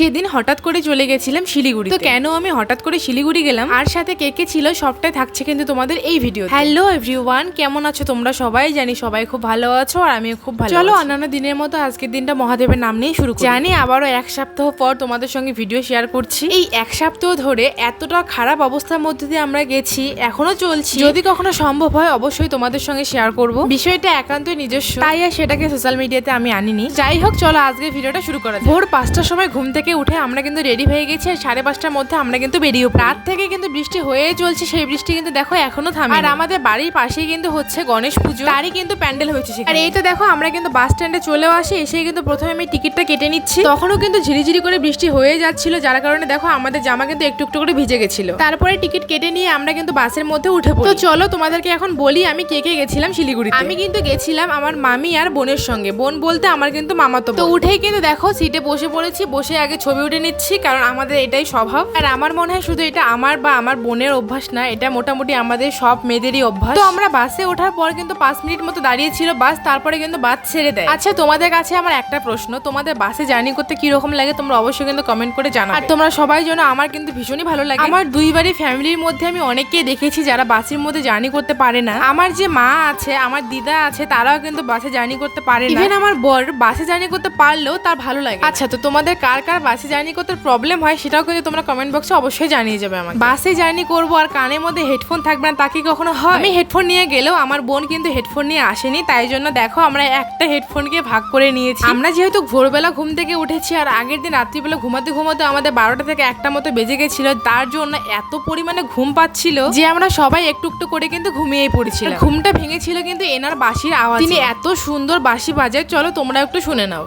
সেদিন হঠাৎ করে চলে গেছিলাম শিলিগুড়ি তো কেন আমি হঠাৎ করে শিলিগুড়ি গেলাম? আর সাথে কে কে ছিল সবটাই থাকছে কিন্তু তোমাদের এই ভিডিও হ্যালো এভরিওয়ান কেমন আছো তোমরা সবাই? জানি সবাই খুব ভালো আছো আর আমিও খুব ভালো চলো অন্যান্য দিনের মতো আজকের দিনটা মহাদেবের নাম নিয়ে শুরু করি। জানি আবারও এক সপ্তাহ পর তোমাদের সঙ্গে ভিডিও শেয়ার করছি। এই এক সপ্তাহ ধরে এতটা খারাপ অবস্থার মধ্যে দিয়ে আমরা গেছি এখনও চলছি। যদি কখনো সম্ভব হয় অবশ্যই তোমাদের সঙ্গে শেয়ার করব। বিষয়টা একান্তই নিজস্ব। তাই আর সেটাকে সোশ্যাল মিডিয়াতে আমি আনিনি। যাই হোক চলো আজকে ভিডিওটা শুরু করা। ভোর পাঁচটার সময় ঘুম থেকে উঠে আমরা কিন্তু রেডি হয়ে গেছি আর সাড়ে পাঁচটার মধ্যে আমরা কিন্তু বেরিয়ে। রাত থেকে কিন্তু বৃষ্টি হয়েই চলছে সেই বৃষ্টি কিন্তু দেখো এখনও থামে আর আমাদের বাড়ির পাশেই কিন্তু হচ্ছে গণেশ পুজো। তারই কিন্তু প্যান্ডেল হয়েছে আর এই তো দেখো আমরা কিন্তু বাস স্ট্যান্ডে চলেও আসি এসে কিন্তু প্রথমে আমি টিকিটটা কেটে নিচ্ছি। তখনও কিন্তু ঝিরিঝিরি করে বৃষ্টি হয়ে যাচ্ছিল যার কারণে দেখো আমাদের জামা কিন্তু একটু একটু করে ভিজে গেছিল। তারপরে টিকিট কেটে নিয়ে আমরা কিন্তু বাসের মধ্যে উঠে পড়ি। তো চলো তোমাদেরকে এখন বলি আমি কে কে গেছিলাম শিলিগুড়ি আমি কিন্তু গেছিলাম আমার মামি আর বোনের সঙ্গে। বোন বলতে আমার কিন্তু মামাতো তো উঠেই কিন্তু দেখো সিটে বসে পড়েছি বসে আগে ছবি উঠে নিচ্ছি কারণ আমাদের এটাই স্বভাব। আর আমার মনে হয় শুধু এটা আমার বা আমার বোনের অভ্যাস না এটা মোটামুটি আমাদের সব মেয়েদেরই অভ্যাস। তো আমরা বাসে ওঠার পর কিন্তু পাঁচ মিনিট মতো দাঁড়িয়ে ছিল বাস তারপরে কিন্তু বাস ছেড়ে দেয়। আচ্ছা তোমাদের কাছে আমার একটা প্রশ্ন তোমাদের বাসে জার্নি করতে কি রকম লাগে তোমরা অবশ্যই কিন্তু কমেন্ট করে জানাবে। আর তোমরা সবাই জানো আমার কিন্তু ভীষণই ভালো লাগে। আমার দুইবারই ফ্যামিলির মধ্যে আমি অনেককে দেখেছি যারা বাসের মধ্যে জার্নি করতে পারে না। আমার যে মা আছে আমার দিদা আছে তারাও কিন্তু বাসে জার্নি করতে পারে না। ইভেন আমার বর বাসে জার্নি করতে পারলেও তার ভালো লাগে। আচ্ছা তো তোমাদের কার কার বাসে জার্নি করতে প্রবলেম হয় সেটাও কিন্তু তোমরা কমেন্ট বক্সে অবশ্যই জানিয়ে যাবে আমাকে। বাসে জার্নি করব আর কানের মধ্যে হেডফোন থাকবে না তা কি কখনো হয়? আমি হেডফোন নিয়ে গেলেও আমার বোন কিন্তু হেডফোন নিয়ে আসেনি তাই জন্য দেখো আমরা একটা হেডফোনকে ভাগ করে নিয়েছি। আমরা যেহেতু ভোরবেলা ঘুম থেকে উঠেছি আর আগের দিন রাত্রিবেলা ঘুমাতে ঘুমাতে আমাদের বারোটা থেকে একটা মতো বেজে গেছিল তার জন্য এত পরিমাণে ঘুম পাচ্ছিল যে আমরা সবাই একটু একটু করে কিন্তু ঘুমিয়ে পড়েছিলাম। ঘুমটা ভেঙেছিল কিন্তু এনার বাঁশির আওয়াজ তিনি এত সুন্দর বাঁশি বাজায় চলো তোমরা একটু শুনে নাও।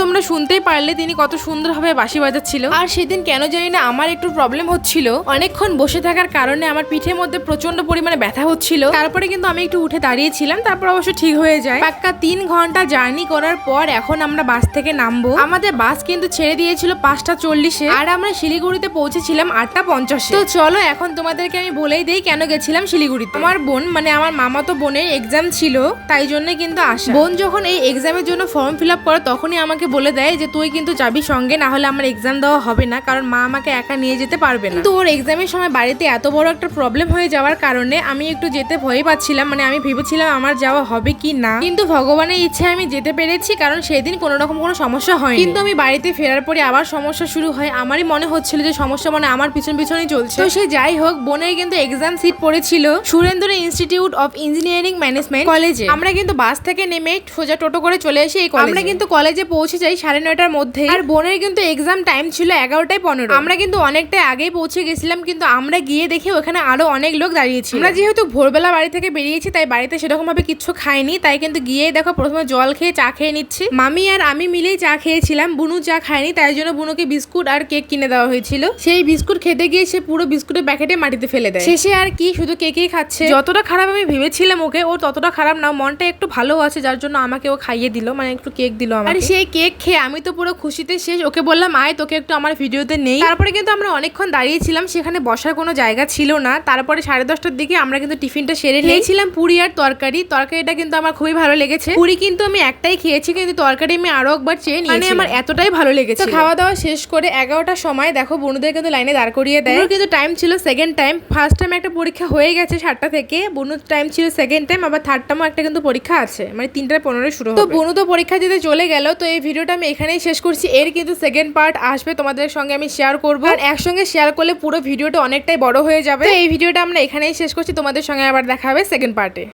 তোমরা শুনতেই পারলে তিনি কত সুন্দরভাবে বাঁশি বাজাচ্ছিল। আর সেদিন কেন জানি না আমার একটু প্রবলেম হচ্ছিল। অনেকক্ষণ বসে থাকার কারণে আমার পিঠের মধ্যে প্রচণ্ড পরিমাণে ব্যথা হচ্ছিল। তারপরে কিন্তু আমি একটু উঠে দাঁড়িয়েছিলাম, তারপর অবশ্য ঠিক হয়ে যায়। পাক্কা তিন ঘণ্টা জার্নি করার পর এখন আমরা বাস থেকে নামবো। আমাদের বাস কিন্তু ছেড়ে দিয়েছিল পাঁচটা চল্লিশে। আর আমরা শিলিগুড়িতে পৌঁছেছিলাম আটটা পঞ্চাশে। তো চলো এখন তোমাদেরকে আমি বলেই দিই কেন গেছিলাম শিলিগুড়িতে। আমার বোন মানে আমার মামাতো বোনের এক্সাম ছিল, তাই জন্য কিন্তু আসা। বোন যখন এই এক্সামের জন্য ফর্ম ফিল আপ করে, তখনই আমাকে বলে দেয় যে, তুই কিন্তু যাবি সঙ্গে না হলে আমার এক্সাম দেওয়া হবে না, কারণ মা আমাকে একা নিয়ে যেতে পারবে না। কিন্তু ওর এক্সামের সময় বাড়িতে এত বড় একটা প্রবলেম হয়ে যাওয়ার কারণে আমি একটু যেতে ভয় পাচ্ছিলাম মানে আমি ভেবেছিলাম আমার যাওয়া হবে কি না। কিন্তু ভগবানের ইচ্ছে আমি যেতে পেরেছি, কারণ সেদিন কোনো রকম কোনো সমস্যা হয় কিন্তু আমি বাড়িতে ফেরার পরে আবার সমস্যা শুরু হয়। আমারই মনে হচ্ছিল যে, সমস্যা মানে আমার পিছন পিছনে চলছে। তো সে যাই হোক, বোনের কিন্তু এক্সাম সিট পড়েছিল Surendra institute of engineering management কলেজে আমরা কিন্তু বাস থেকে নেমে সোজা টোটো করে চলে এসে আমরা কিন্তু কলেজে পৌঁছে যাই সাড়ে নয়টার মধ্যে। আর বোনের কিন্তু এক্সাম টাইম ছিল এগারোটায় পনেরো। আমরা কিন্তু অনেকটাই আগেই পৌঁছে গেছিলাম কিন্তু আমরা গিয়ে দেখি ওখানে আরও অনেক লোক দাঁড়িয়েছি আমরা যেহেতু ভোরবেলা বাড়ি থেকে বেরিয়েছি তাই বাড়িতে সেরকম ভাবে কিচ্ছু খাইনি তাই কিন্তু গিয়ে দেখো প্রথমে জল খেয়ে চা খেয়ে নিচ্ছি। মামি আর আমি মিলেই চা খেয়েছিলাম বুনু চা খায়নি তাই জন্য বুনুকে বিস্কুট আর কেক কিনে দেওয়া হয়েছিল। সেই বিস্কুট খেতে গিয়ে সে পুরো বিস্কুটের প্যাকেটে মাটিতে ফেলে দেয়। শেষে আর কি শুধু কেকেই খাচ্ছে। যতটা খারাপ আমি ভেবেছিলাম ওকে ও ততটা খারাপ না মনটা একটু ভালো আছে যার জন্য আমাকে ও খাইয়ে দিল মানে একটু কেক দিল আমার সেই কেক খেয়ে আমি তো পুরো খুশিতে শেষ। ওকে বললাম আয় তোকে একটু আমার ভিডিওতে নেই। তারপরে কিন্তু আমরা অনেকক্ষণ দাঁড়িয়েছিলাম সেখানে বসার কোনো জায়গা ছিল না। তারপরে সাড়ে দশটার দিকে আমরা কিন্তু টিফিনটা সেরে নিয়েছিলাম পুরি আর তরকারি। তরকারিটা কিন্তু আমার খুবই ভালো লেগেছে। পুরি কিন্তু আমি একটাই খেয়েছি কিন্তু তরকারি আমি আরও একবার চেয়ে মানে আমার এতটাই ভালো লেগেছে। খাওয়া দাওয়া শেষ করে এগারোটার সময় দেখো বনুদের কিন্তু লাইনে দাঁড় করিয়ে দেয়। কিন্তু টাইম ছিল সেকেন্ড টাইম ফার্স্ট টাইম একটা পরীক্ষা হয়ে গেছে সাতটা থেকে। বনুর টাইম ছিল সেকেন্ড টাইম আবার থার্ড টাইমও একটা কিন্তু পরীক্ষা আছে। মানে তিনটার পনেরো শুরু তো বনু তো পরীক্ষা দিতে চলে গেল তো এই ভিডিওটা আমি এখানেই শেষ করছি। এর কিন্তু সেকেন্ড পার্ট আসবে, তোমাদের সঙ্গে আমি শেয়ার করব। আর একসঙ্গে শেয়ার করলে পুরো ভিডিওটা অনেকটাই বড় হয়ে যাবে। এই ভিডিওটা আমরা এখানেই শেষ করছি। তোমাদের সঙ্গে আবার দেখা হবে সেকেন্ড পার্টে